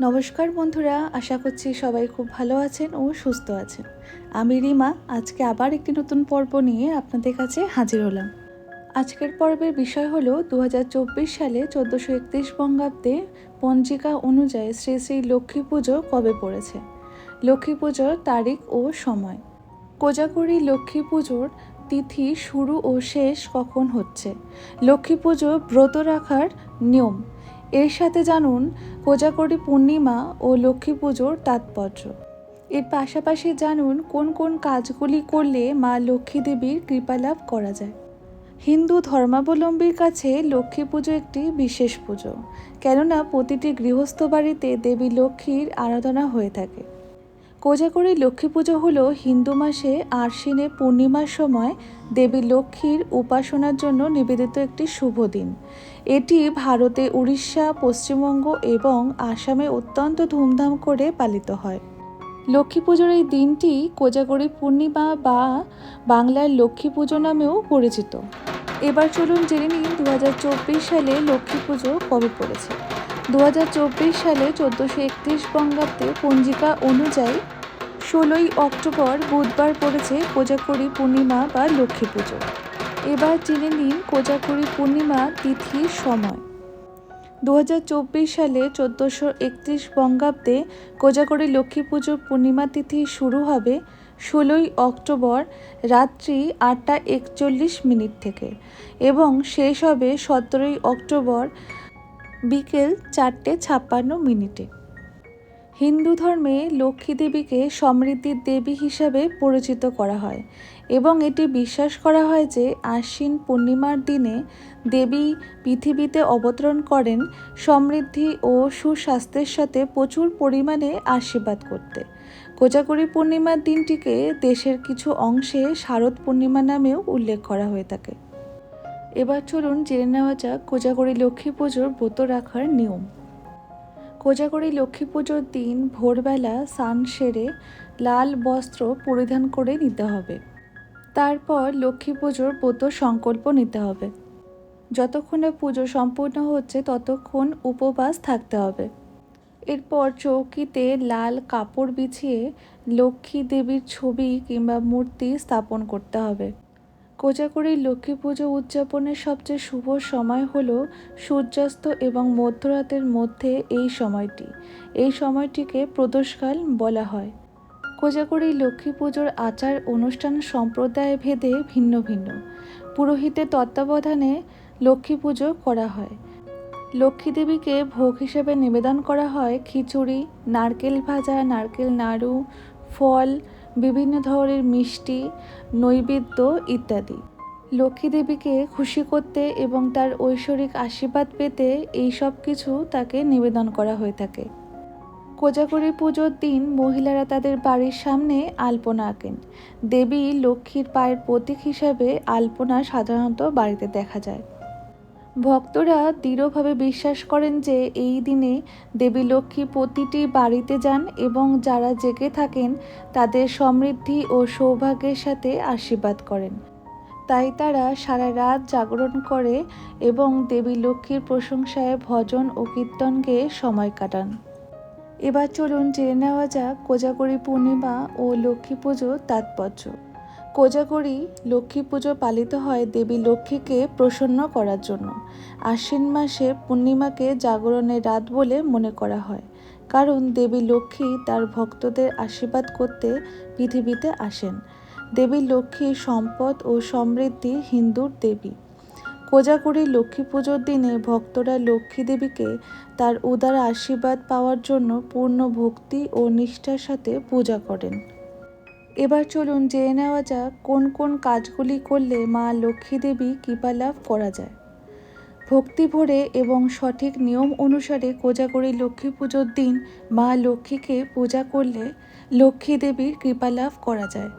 নমস্কার বন্ধুরা, আশা করছি সবাই খুব ভালো আছেন ও সুস্থ আছেন। আমি রিমা, আজকে আবার একটি নতুন পর্ব নিয়ে আপনাদের কাছে হাজির হলাম। আজকের পর্বের বিষয় হলো দু হাজার চব্বিশ সালে চোদ্দোশো একত্রিশ বঙ্গাব্দে পঞ্জিকা অনুযায়ী শ্রী শ্রী লক্ষ্মী পুজো কবে পড়েছে? লক্ষ্মী পুজোর তারিখ ও সময়। কোজাগরি লক্ষ্মী পুজোর তিথি শুরু ও শেষ কখন হচ্ছে? লক্ষ্মী পুজো ব্রত রাখার নিয়ম এর সাথে জানুন কোজাগরি পূর্ণিমা ও লক্ষ্মী পুজোর তাৎপর্য। এর পাশাপাশি জানুন কোন কোন কাজগুলি করলে মা লক্ষ্মী দেবীর কৃপালাভ করা যায়। হিন্দু ধর্মাবলম্বীর কাছে লক্ষ্মী পুজো একটি বিশেষ পুজো, কেননা প্রতিটি গৃহস্থ বাড়িতে দেবী লক্ষ্মীর আরাধনা হয়ে থাকে। কোজাগরি লক্ষ্মী পুজো হলো হিন্দু মাসে আশ্বিনে পূর্ণিমার সময় দেবী লক্ষ্মীর উপাসনার জন্য নিবেদিত একটি শুভ দিন। এটি ভারতে উড়িষ্যা, পশ্চিমবঙ্গ এবং আসামে অত্যন্ত ধুমধাম করে পালিত হয়। লক্ষ্মী পুজোর এই দিনটি কোজাগরি পূর্ণিমা বা বাংলার লক্ষ্মী পুজো নামেও পরিচিত। এবার চলুন জেনে নিন দু হাজার চব্বিশ সালে লক্ষ্মী পুজো কবে পড়েছে। দু হাজার চব্বিশ সালে চোদ্দোশো একত্রিশ বঙ্গাব্দে পঞ্জিকা অনুযায়ী ষোলোই অক্টোবর বুধবার পড়েছে কোজাগরি পূর্ণিমা বা লক্ষ্মী পুজো। এবার জেনে নিন কোজাগরি পূর্ণিমা তিথির সময়। দু হাজার চব্বিশ সালে চোদ্দোশো একত্রিশ বঙ্গাব্দে কোজাগরি লক্ষ্মী পুজোর পূর্ণিমা তিথি শুরু হবে ষোলোই অক্টোবর রাত্রি আটটা একচল্লিশ মিনিট থেকে এবং শেষ হবে সতেরোই অক্টোবর বিকেল চারটে ছাপ্পান্ন মিনিটে। হিন্দু ধর্মে লক্ষ্মী দেবীকে সমৃদ্ধির দেবী হিসাবে পরিচিত করা হয় এবং এটি বিশ্বাস করা হয় যে আশ্বিন পূর্ণিমার দিনে দেবী পৃথিবীতে অবতরণ করেন সমৃদ্ধি ও সুস্বাস্থ্যের সাথে প্রচুর পরিমাণে আশীর্বাদ করতে। কোজাগরি পূর্ণিমার দিনটিকে দেশের কিছু অংশে শারদ পূর্ণিমা নামেও উল্লেখ করা হয়ে থাকে। এবার চলুন জেনে নেওয়া যাক কোজাগরি লক্ষ্মী পুজোর ব্রত রাখার নিয়ম। কোজাগরি লক্ষ্মী পুজোর দিন ভোরবেলা স্নান সেরে লাল বস্ত্র পরিধান করে নিতে হবে। তারপর লক্ষ্মী পুজোর ব্রত সংকল্প নিতে হবে। যতক্ষণে পুজো সম্পূর্ণ হচ্ছে ততক্ষণ উপবাস থাকতে হবে। এরপর চৌকিতে লাল কাপড় বিছিয়ে লক্ষ্মী দেবীর ছবি কিংবা মূর্তি স্থাপন করতে হবে। কোজাগরি লক্ষ্মী পুজো উদযাপনের সবচেয়ে শুভ সময় হল সূর্যাস্ত এবং মধ্যরাতের মধ্যে এই সময়টি। এই সময়টিকে প্রদোষকাল বলা হয়। কোজাগরি লক্ষ্মী পুজোর আচার অনুষ্ঠান সম্প্রদায় ভেদে ভিন্ন ভিন্ন। পুরোহিতের তত্ত্বাবধানে লক্ষ্মী পুজো করা হয়। লক্ষ্মী দেবীকে ভোগ হিসেবে নিবেদন করা হয় খিচুড়ি, নারকেল ভাজা, নারকেল নাড়ু, ফল বিভিন্ন ধরনের মিষ্টি, নৈবেদ্য ইত্যাদি। লক্ষ্মী দেবীকে খুশি করতে এবং তার ঐশ্বরিক আশীর্বাদ পেতে এই সব কিছু তাকে নিবেদন করা হয়ে থাকে। কোজাগরি পুজোর দিন মহিলারা তাদের বাড়ির সামনে আলপনা আঁকেন। দেবী লক্ষ্মীর পায়ের প্রতীক হিসাবে আলপনা সাধারণত বাড়িতে দেখা যায়। ভক্তরা দৃঢ়ভাবে বিশ্বাস করেন যে এই দিনে দেবী লক্ষ্মী প্রতিটি বাড়িতে যান এবং যারা জেগে থাকেন তাদের সমৃদ্ধি ও সৌভাগ্যের সাথে আশীর্বাদ করেন। তাই তারা সারা রাত জাগরণ করে এবং দেবী লক্ষ্মীর প্রশংসায় ভজন ও কীর্তনকে সময় কাটান। এবার চলুন জেনে নেওয়া যাক কোজাগরি পূর্ণিমা ও লক্ষ্মী পুজোর তাৎপর্য। কোজাগরি লক্ষ্মী পুজো পালিত হয় দেবী লক্ষ্মীকে প্রসন্ন করার জন্য। আশ্বিন মাসে পূর্ণিমাকে জাগরণের রাত বলে মনে করা হয়। কারণ দেবী লক্ষ্মী তার ভক্তদের আশীর্বাদ করতে পৃথিবীতে আসেন। দেবী লক্ষ্মী সম্পদ ও সমৃদ্ধি হিন্দুর দেবী। কোজাগরি লক্ষ্মী পুজোর দিনে ভক্তরা লক্ষ্মী দেবীকে তার উদার আশীর্বাদ পাওয়ার জন্য পূর্ণ ভক্তি ও নিষ্ঠার সাথে পূজা করেন। এবার চলুন জেনে নেওয়া যাক কোন কোন কাজগুলি করলে মা লক্ষ্মী দেবী কৃপা লাভ করা যায়। ভক্তি ভরে এবং সঠিক নিয়ম অনুসারে কোজাগরি লক্ষ্মী পুজোর দিন মা লক্ষ্মীকে পূজা করলে লক্ষ্মী দেবীর কৃপা লাভ করা যায়।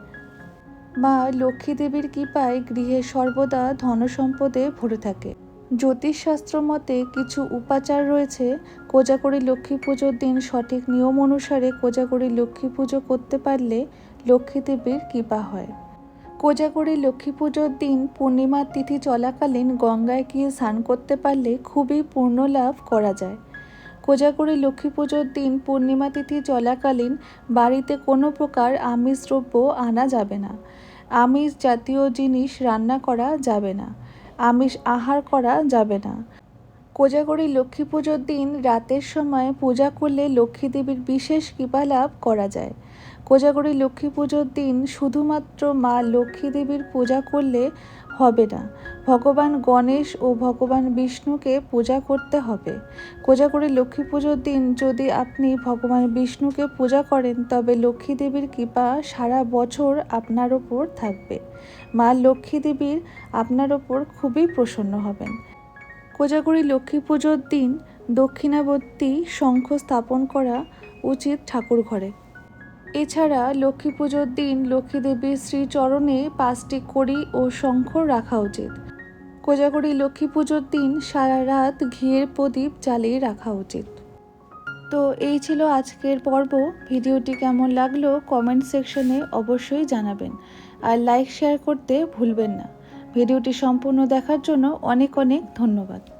মা লক্ষ্মী দেবীর কৃপায় গৃহে সর্বদা ধনসম্পদে ভরে থাকে। জ্যোতিষশাস্ত্র মতে কিছু উপাচার রয়েছে। কোজাগরি লক্ষ্মী পুজোর দিন সঠিক নিয়ম অনুসারে কোজাগরি লক্ষ্মী পুজো করতে পারলে লক্ষ্মী দেবীর কৃপা হয়। কোজাগরি লক্ষ্মী পুজোর দিন পূর্ণিমার তিথি চলাকালীন গঙ্গায় গিয়ে স্নান করতে পারলে খুবই পূর্ণ লাভ করা যায়। কোজাগরি লক্ষ্মী পুজোর দিন পূর্ণিমা তিথি চলাকালীন বাড়িতে কোনো প্রকার আমিষ দ্রব্য আনা যাবে না। আমিষ জাতীয় জিনিস রান্না করা যাবে না। আমিষ আহার করা যাবে না। কোজাগরি লক্ষ্মী পুজোর দিন রাতের সময় পূজা করলে লক্ষ্মী দেবীর বিশেষ কৃপা লাভ করা যায়। কোজাগরি লক্ষ্মী পুজোর দিন শুধুমাত্র মা লক্ষ্মী দেবীর পূজা করলে হবে না। ভগবান গণেশ ও ভগবান বিষ্ণুকে পূজা করতে হবে। কোজাগরি লক্ষ্মী পুজোর দিন যদি আপনি ভগবান বিষ্ণুকে পূজা করেন, তবে লক্ষ্মী দেবীর কৃপা সারা বছর আপনার ওপর থাকবে। মা লক্ষ্মী দেবীর আপনার ওপর খুবই প্রসন্ন হবেন। কোজাগরি লক্ষ্মী পুজোর দিন দক্ষিণাবর্তী শঙ্খ স্থাপন করা উচিত ঠাকুর ঘরে এছাড়া লক্ষ্মী পুজোর দিন লক্ষ্মী দেবীর শ্রীচরণে পাঁচটি কড়ি ও শঙ্খ রাখা উচিত। কোজাগরি লক্ষ্মী পুজোর দিন সারা রাত ঘিয়ের প্রদীপ জ্বালিয়ে রাখা উচিত। তো এই ছিল আজকের পর্ব। ভিডিওটি কেমন লাগল কমেন্ট সেকশনে অবশ্যই জানাবেন। আর লাইক, শেয়ার করতে ভুলবেন না। ভিডিওটি সম্পূর্ণ দেখার জন্য অনেক অনেক ধন্যবাদ।